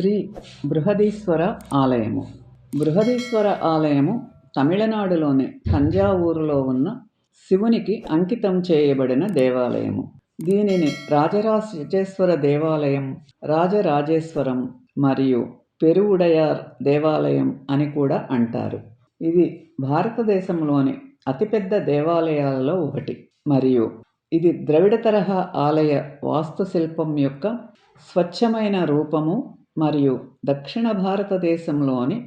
శ్రీ బృహదీశ్వర ఆలయము. బృహదీశ్వర ఆలయము తమిళనాడులోని తంజావూరులో ఉన్న శివునికి అంకితం చేయబడిన దేవాలయము. దీనిని రాజరాజేశ్వర దేవాలయం రాజరాజేశ్వరం మరియు పెరువుడయార్ దేవాలయం అని కూడా అంటారు. ఇది భారతదేశంలోని అతిపెద్ద దేవాలయాలలో ఒకటి. మరియు ఇది ద్రవిడ తరహా ఆలయ వాస్తుశిల్పం యొక్క స్వచ్ఛమైన రూపము మరియు దక్షిణ భారతదేశంలోని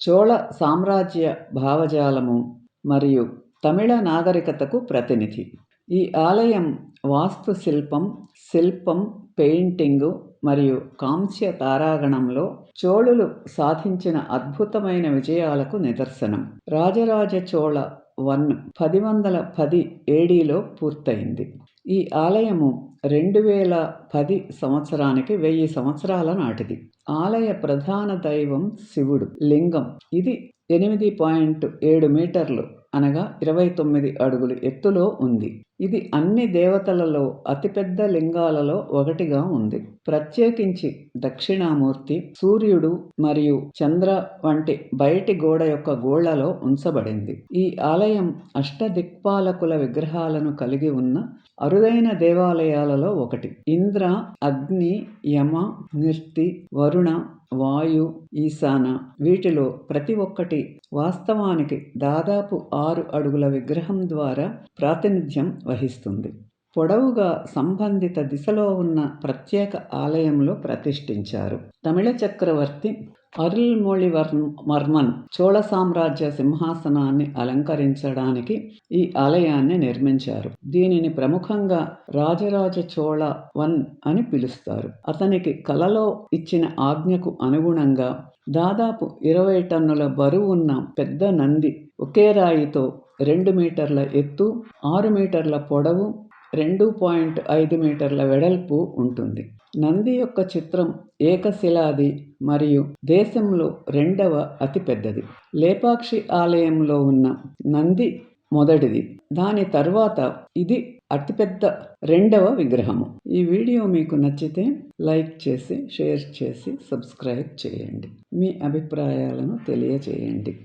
చోళ సామ్రాజ్య భావజాలము మరియు తమిళ నాగరికతకు ప్రతినిధి. ఈ ఆలయం వాస్తుశిల్పం శిల్పం పెయింటింగు మరియు కాంస్య తారాగణంలో చోళులు సాధించిన అద్భుతమైన విజయాలకు నిదర్శనం. రాజరాజ చోళ వన్ పది వందల పది ఏడీలో పూర్తయింది. ఈ ఆలయము రెండు వేల పది సంవత్సరానికి వెయ్యి సంవత్సరాల నాటిది. ఆలయ ప్రధాన దైవం శివుడు లింగం. ఇది ఎనిమిది పాయింట్ ఏడు మీటర్లు అనగా ఇరవై తొమ్మిది అడుగులు ఎత్తులో ఉంది. ఇది అన్ని దేవతలలో అతిపెద్ద లింగాలలో ఒకటిగా ఉంది. ప్రత్యేకించి దక్షిణామూర్తి సూర్యుడు మరియు చంద్ర వంటి బయటి గోడ యొక్క గోళ్ళలో ఉంచబడింది. ఈ ఆలయం అష్టదిక్పాలకుల విగ్రహాలను కలిగి ఉన్న అరుదైన దేవాలయాలలో ఒకటి. ఇంద్ర అగ్ని యమ నిర్తి వరుణ వాయు ఈశాన వీటిలో ప్రతి ఒక్కటి వాస్తవానికి దాదాపు ఆరు అడుగుల విగ్రహం ద్వారా ప్రాతినిధ్యం వహిస్తుంది పొడవుగా సంబంధిత దిశలో ఉన్న ప్రత్యేక ఆలయంలో ప్రతిష్ఠించారు. తమిళ చక్రవర్తి అరుల్మొళివర్మన్ చోళ సామ్రాజ్య సింహాసనాన్ని అలంకరించడానికి ఈ ఆలయాన్ని నిర్మించారు. దీనిని ప్రముఖంగా రాజరాజ చోళ వన్ అని పిలుస్తారు. అతనికి కలలో ఇచ్చిన ఆజ్ఞకు అనుగుణంగా దాదాపు ఇరవై టన్నుల బరువు ఉన్న పెద్ద నంది ఒకే రాయితో రెండు మీటర్ల ఎత్తు ఆరు మీటర్ల పొడవు రెండు పాయింట్ ఐదు మీటర్ల వెడల్పు ఉంటుంది. నంది యొక్క చిత్రం ఏకశిలాది మరియు దేశంలో రెండవ అతిపెద్దది. లేపాక్షి ఆలయంలో ఉన్న నంది మొదటిది. దాని తర్వాత ఇది అతిపెద్ద రెండవ విగ్రహము. ఈ వీడియో మీకు నచ్చితే లైక్ చేసి షేర్ చేసి సబ్స్క్రైబ్ చేయండి. మీ అభిప్రాయాలను తెలియచేయండి